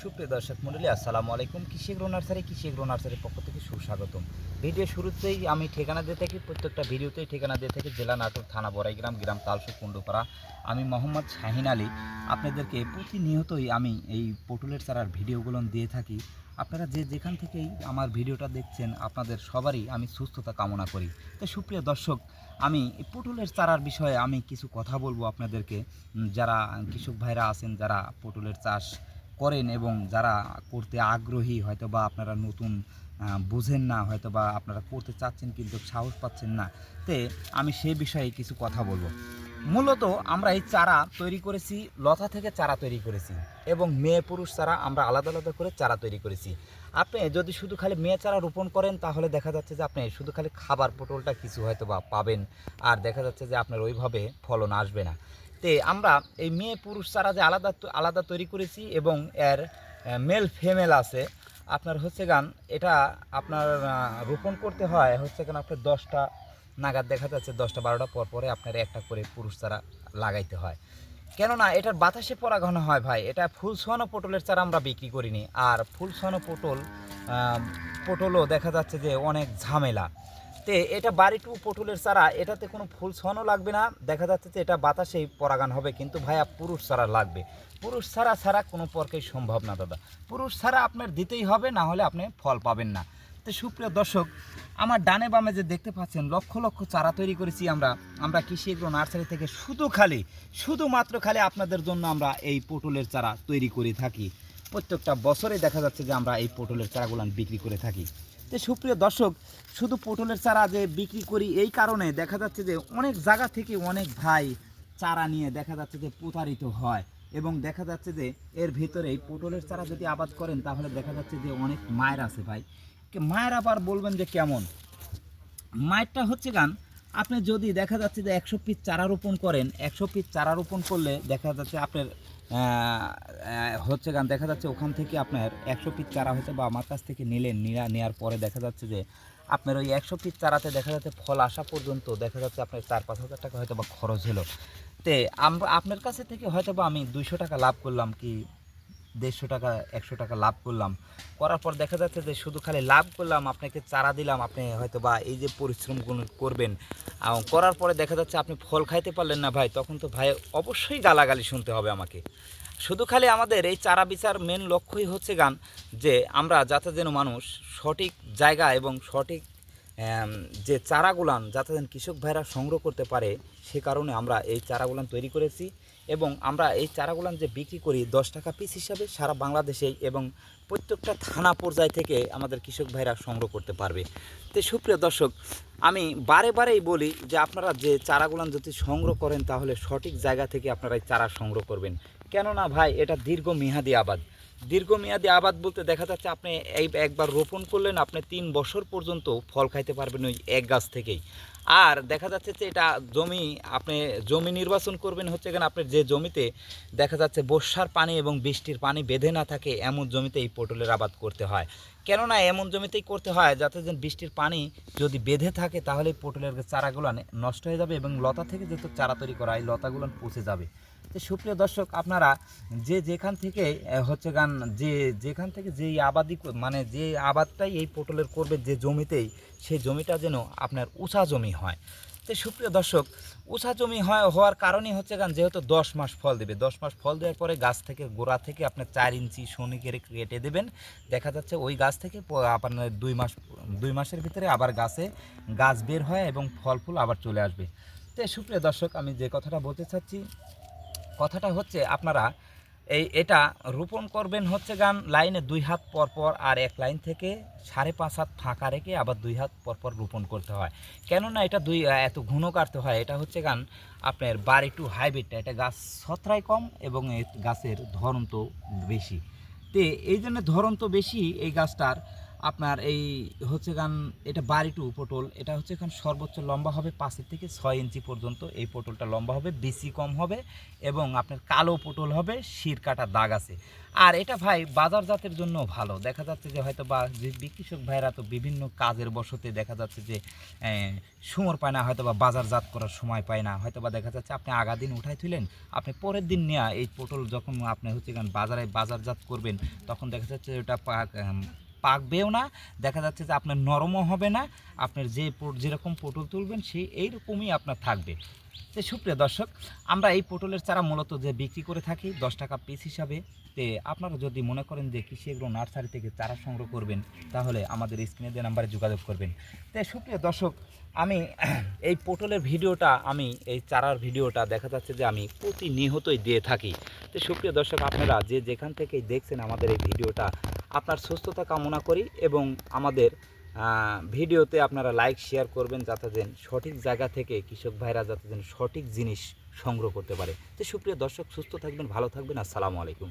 সুপ্রিয় দর্শক মন্ডলী আসসালামু আলাইকুম। কৃষি এগ্রো নার্সারি কৃষি নার্সারির পক্ষ থেকে সুস্বাগতম। ভিডিও শুরুতেই আমি ঠিকানা দিয়ে থাকি, প্রত্যেকটা ভিডিওতেই ঠিকানা দিয়ে থাকি, জেলা নাটোর থানা বড়াইগ্রাম, গ্রাম তালসু, কুণ্ডুপাড়া। আমি মোহাম্মদ শাহিন আলী। আপনাদেরকে প্রতিনিয়তই আমি এই পটুলের চারার ভিডিওগুলো দিয়ে থাকি। আপনারা যে যেখান থেকেই আমার ভিডিওটা দেখছেন, আপনাদের সবারই আমি সুস্থতা কামনা করি। তো সুপ্রিয় দর্শক, আমি পটলের চারার বিষয়ে আমি কিছু কথা বলব আপনাদেরকে। যারা কৃষক ভাইরা আছেন, যারা পটলের চাষ করেন এবং যারা করতে আগ্রহী হয়তো বা আপনারা নতুন বুঝেন না হয়তো বা আপনারা করতে চাচ্ছেন কিন্তু সাহস পাচ্ছেন না, তে আমি সেই বিষয়ে কিছু কথা বলব। মূলত আমরা এই চারা তৈরি করেছি, লতা থেকে চারা তৈরি করেছি এবং মেয়ে পুরুষ চারা আমরা আলাদা আলাদা করে চারা তৈরি করেছি। আপনি যদি শুধু খালি মেয়ে চারা রোপণ করেন, তাহলে দেখা যাচ্ছে যে আপনি শুধু খালি খাবার পটলটা কিছু হয়তো বা পাবেন, আর দেখা যাচ্ছে যে আপনার ওইভাবে ফলন আসবে না। তে আমরা এই মেয়ে পুরুষ চারা যে আলাদা আলাদা তৈরি করেছি এবং এর মেল ফেমেল আছে, আপনার হচ্ছে গান, এটা আপনার রোপণ করতে হয় হচ্ছে গান আপনার দশটা নাগাদ দেখা যাচ্ছে, দশটা বারোটা পর পরে আপনার একটা করে পুরুষ চারা লাগাইতে হয়। কেননা এটার বাতাসে পরাগণ হয় ভাই, এটা ফুল সোয়ানো পটলের চারা আমরা বিক্রি করিনি। আর ফুল সোয়ানো পটল পটলও দেখা যাচ্ছে যে অনেক ঝামেলা। তে এটা বাড়ি টু পটলের চারা, এটাতে কোনো ফুল ছনও লাগবে না। দেখা যাচ্ছে যে এটা বাতাসেই পরাগান হবে, কিন্তু ভাইয়া পুরুষ চারা লাগবে। পুরুষ ছাড়া ছাড়া কোনো পরকেই সম্ভব না, দাদা। পুরুষ ছাড়া আপনার দিতেই হবে, না হলে আপনি ফল পাবেন না। তো সুপ্রিয় দর্শক, আমার ডানে বামে যে দেখতে পাচ্ছেন, লক্ষ লক্ষ চারা তৈরি করেছি আমরা। আমরা কৃষি এগ্রো নার্সারি থেকে শুধু খালি, শুধুমাত্র খালি আপনাদের জন্য আমরা এই পটলের চারা তৈরি করে থাকি। প্রত্যেকটা বছরে দেখা যাচ্ছে যে আমরা এই পটলের চারাগুলো বিক্রি করে থাকি। তো সুপ্রিয় দর্শক, শুধু পটলের চারা যে বিক্রি করি এই কারণে দেখা যাচ্ছে যে অনেক জায়গা থেকে অনেক ভাই চারা নিয়ে দেখা যাচ্ছে যে প্রতারিত হয় এবং দেখা যাচ্ছে যে এর ভিতরে পটলের চারা যদি আবাদ করেন, তাহলে দেখা যাচ্ছে যে অনেক মায়ের আছে ভাই। মায়ের আবার বলবেন যে কেমন? মায়েরটা হচ্ছে গান, আপনি যদি দেখা যাচ্ছে যে একশো পিস চারা রোপণ করেন, একশো পিস চারা রোপণ করলে দেখা যাচ্ছে আপনার হচ্ছে গান, দেখা যাচ্ছে ওখান থেকে আপনার একশো পিস চারা হয়েছে বা আমার কাছ থেকে নিলেন নেওয়া নেওয়ার পরে দেখা যাচ্ছে যে আপনার ওই একশো পিস চারাতে দেখা যাচ্ছে ফল আসা পর্যন্ত দেখা যাচ্ছে আপনার চার, পাঁচ হাজার টাকা হয়তো বা খরচ হলো। তে আপনার কাছে থেকে হয়তো বা আমি দুইশো টাকা লাভ করলাম কি দেড়শো টাকা একশো টাকা লাভ করলাম। করার পর দেখা যাচ্ছে যে শুধু খালি লাভ করলাম আপনাকে চারা দিলাম আপনি হয়তো বা এই যে পরিশ্রমগুলো করবেন আহ, করার পরে দেখা যাচ্ছে আপনি ফল খাইতে পারলেন না ভাই তখন তো ভাই অবশ্যই গালাগালি শুনতে হবে আমাকে। শুধু খালি আমাদের এই চারা বিচার মেন লক্ষ্যই হচ্ছে গান যে আমরা যাতে যেন মানুষ সঠিক জায়গা এবং সঠিক যে চারাগুলান যাতে কৃষক ভাইরা সংগ্রহ করতে পারে, সে কারণে আমরা এই চারাগুলান তৈরি করেছি এবং আমরা এই চারাগুলান যে বিক্রি করি দশ টাকা পিস হিসাবে সারা বাংলাদেশেই এবং প্রত্যেকটা থানা পর্যায় থেকে আমাদের কৃষক ভাইরা সংগ্রহ করতে পারবে। তো সুপ্রিয় দর্শক, আমি বারে বারেই বলি যে আপনারা যে চারাগুলান যদি সংগ্রহ করেন তাহলে সঠিক জায়গা থেকে আপনারা এই চারা সংগ্রহ করবেন। কেননা ভাই, এটা দীর্ঘ মেয়াদি আবাদ। দীর্ঘমেয়াদী আবাদ বলতে দেখা যাচ্ছে আপনি এই একবার রোপণ করলেন, আপনি তিন বছর পর্যন্ত ফল খাইতে পারবেন ওই এক গাছ থেকেই। আর দেখা যাচ্ছে যে এটা জমি, আপনি জমি নির্বাচন করবেন হচ্ছে কেন আপনার যে জমিতে দেখা যাচ্ছে বর্ষার পানি এবং বৃষ্টির পানি বেঁধে না থাকে, এমন জমিতে এই পটলের আবাদ করতে হয়। কেননা এমন জমিতেই করতে হয় যাতে যেন বৃষ্টির পানি যদি বেঁধে থাকে তাহলে পটলের চারাগুলো নষ্ট হয়ে যাবে এবং লতা থেকে যেহেতু চারা তৈরি করা এই লতাগুলো পচে যাবে। তো সুপ্রিয় দর্শক, আপনারা যে যেখান থেকে হচ্ছে গান, যে যেখান থেকে যেই আবাদি মানে যে আবাদটাই এই পটলের করবে যে জমিতেই, সেই জমিটা যেন আপনার উঁচা জমি হয়। তো সুপ্রিয় দর্শক, উঁচা জমি হয়, হওয়ার কারণই হচ্ছে গান, যেহেতু দশ মাস ফল দেবে। দশ মাস ফল দেওয়ার পরে গাছ থেকে, গোড়া থেকে আপনার চার ইঞ্চি শনি কেড়ে কেটে দেবেন। দেখা যাচ্ছে ওই গাছ থেকে আপনার দুই মাস, দুই মাসের ভিতরে আবার গাছে গাছ বের হয় এবং ফল ফুল আবার চলে আসবে। তো সুপ্রিয় দর্শক, আমি যে কথাটা বলতে চাচ্ছি কথাটা হচ্ছে আপনারা এই এটা রোপণ করবেন হচ্ছে গান লাইনে দুই হাত পর পর আর এক লাইন থেকে সাড়ে পাঁচ হাত ফাঁকা রেখে আবার দুই হাত পর পর রোপণ করতে হয়। কেননা এটা দুই এত ঘন কাটতে হয়, এটা হচ্ছে গান আপনার বাড়ি টু হাইব্রিডটা এটা গাছ ছত্রাই কম এবং গাছের ধরন তো বেশি। তে এই জন্য ধরন তো বেশি এই গাছটার। আপনার এই হচ্ছে গান, এটা বাড়ি টু পটল, এটা হচ্ছে এখন সর্বোচ্চ লম্বা হবে পাঁচের থেকে ছয় ইঞ্চি পর্যন্ত। এই পটলটা লম্বা হবে, বেশি কম হবে এবং আপনার কালো পটল হবে, শির কাটা দাগ আছে। আর এটা ভাই বাজার জাতের জন্য ভালো। দেখা যাচ্ছে যে হয়তো বা যে কৃষক ভাইরা তো বিভিন্ন কাজের বসতে দেখা যাচ্ছে যে সুমর পায় না হয়তো বা বাজারজাত করার সময় পায় না। হয়তো বা দেখা যাচ্ছে আপনি আগা দিন উঠাই তুলেন আপনি পরের দিন নেওয়া এই পটল যখন আপনি হচ্ছে গান বাজারে বাজারজাত করবেন, তখন দেখা যাচ্ছে ওটা পাকবেও না, দেখা যাচ্ছে যে আপনার নরমও হবে না, আপনার যে যেরকম পটল তুলবেন সেই এইরকমই আপনার থাকবে। তো সুপ্রিয় দর্শক, আমরা এই পটলের চারা মূলত যে বিক্রি করে থাকি, দশ টাকা পিস হিসাবে, তে আপনারা যদি মনে করেন যে কৃষি এগ্রো নার্সারি থেকে চারা সংগ্রহ করবেন, তাহলে আমাদের স্ক্রিনে দেওয়া নাম্বারে যোগাযোগ করবেন। তো সুপ্রিয় দর্শক, আমি এই পটলের ভিডিওটা, আমি এই চারার ভিডিওটা দেখা যাচ্ছে যে আমি প্রতিনিয়তই দিয়ে থাকি। তো সুপ্রিয় দর্শক, আপনারা যে যেখান থেকেই দেখছেন আমাদের এই ভিডিওটা আপনার সুস্থতা কামনা করি এবং আমাদের ভিডিওতে আপনারা লাইক শেয়ার করবেন যাতে যেন সঠিক জায়গা থেকে কৃষক ভাইরা যাতে যেন সঠিক জিনিস সংগ্রহ করতে পারে। তো সুপ্রিয় দর্শক, সুস্থ থাকবেন, ভালো থাকবেন। আসসালামু আলাইকুম।